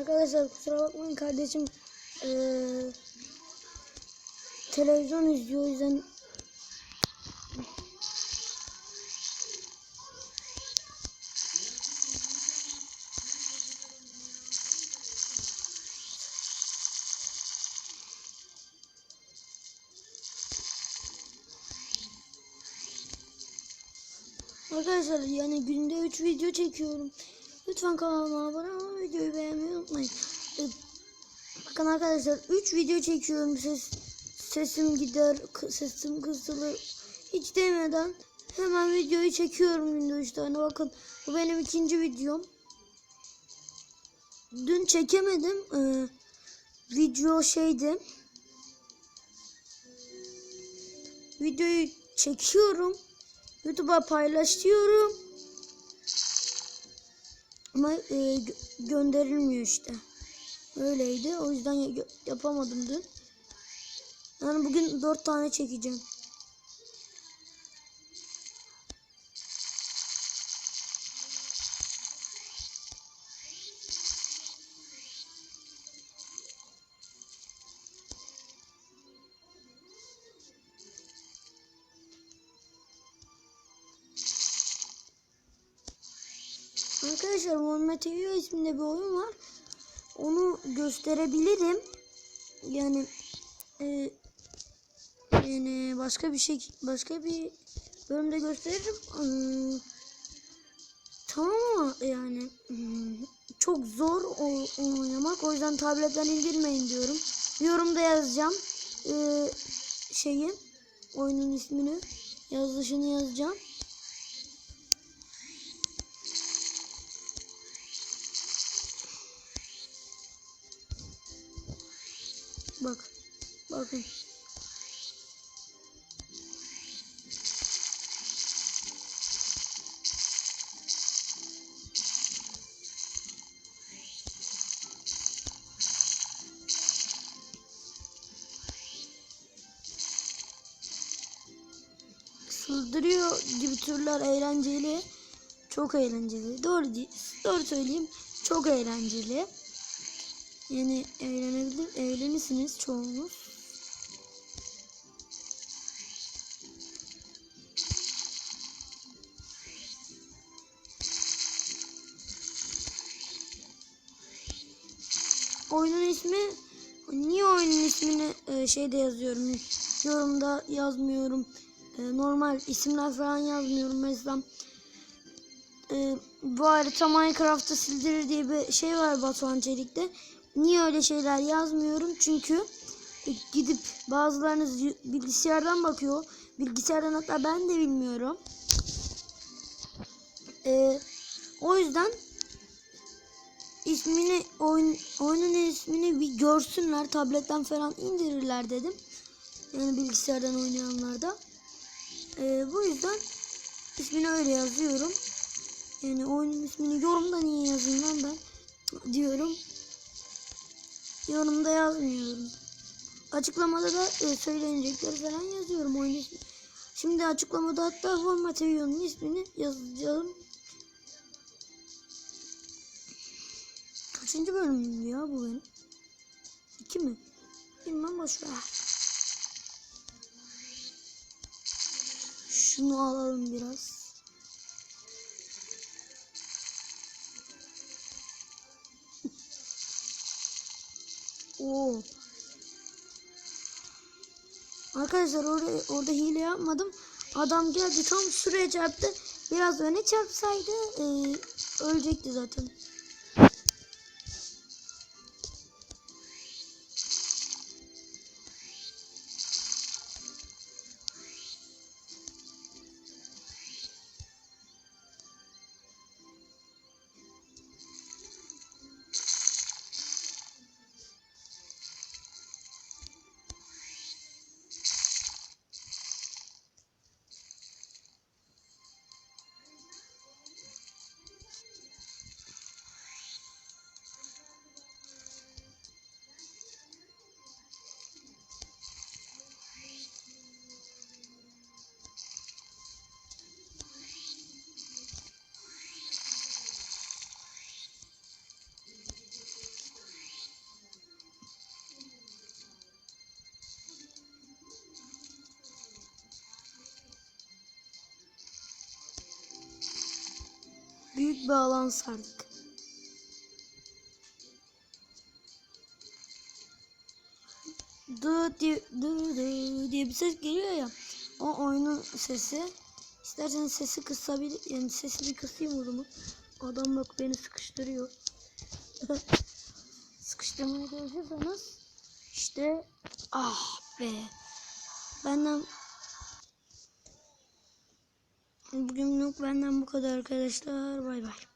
Arkadaşlar kusura bakmayın kardeşim eee, televizyon izliyor o yüzden Arkadaşlar yani günde 3 video çekiyorum. Lütfen kanalıma abone olun, videoyu beğenmeyi unutmayın. Ee, bakın arkadaşlar 3 video çekiyorum. Ses sesim gider, sesim kısılır. Hiç demeden hemen videoyu çekiyorum günde 3 tane. Bakın bu benim ikinci videom. Dün çekemedim. Ee, video şeydi. Videoyu çekiyorum. YouTube'a paylaşıyorum. Ama e, gö- gönderilmiyor işte. Öyleydi. O yüzden ya- yapamadım dün. Yani bugün dört tane çekeceğim. Arkadaşlar Muhammed Eyo isminde bir oyun var. Onu gösterebilirim. Yani e, yani başka bir şey başka bir bölümde gösteririm. Ee, tamam ama yani hmm, çok zor oynamak. O yüzden tabletten indirmeyin diyorum. Yorumda yazacağım. Ee, şeyi oyunun ismini yazılışını yazacağım. Bak. Bakın. Sıldırıyor gibi türler eğlenceli. Çok eğlenceli. Doğru. Doğru söyleyeyim. Çok eğlenceli. Yani eğlenebilir, eğlenirsiniz çoğunuz. Oyunun ismi niye oyunun ismini e, şeyde yazıyorum yorumda yazmıyorum E, normal isimler falan yazmıyorum mesela e, bu harita Minecraft'ı sildirir diye bir şey var Batuhan Çelik'te. Niye öyle şeyler yazmıyorum? Çünkü gidip bazılarınız bilgisayardan bakıyor. Bilgisayardan hatta ben de bilmiyorum. E, o yüzden ismini oyun, oyunun ismini bir görsünler. Tabletten falan indirirler dedim. Yani bilgisayardan oynayanlar da. E, bu yüzden ismini öyle yazıyorum. Yani oyunun ismini yorumda niye yazayım lan ben diyorum. Yorumda yazmıyorum. Açıklamada da e, söylenecekleri falan yazıyorum oyun ismi. Şimdi açıklamada hatta format videonun ismini yazacağım. Kaçıncı bölümüm ya bu benim? İki mi? Bilmem boş ver. Şunu alalım biraz. Oo. Arkadaşlar orada, orada hile yapmadım. Adam geldi tam şuraya çarptı. Biraz öne çarpsaydı e, ölecekti zaten. Büyük bir alan sardık. Dı diye, dı dı diye bir ses geliyor ya. O oyunun sesi. İsterseniz sesi kısabilir. Yani sesi bir kısayım o zaman. Adam bak beni sıkıştırıyor. Sıkıştırmaya çalışırsanız işte ah be. Benden bugünlük benden bu kadar arkadaşlar. Bay bay.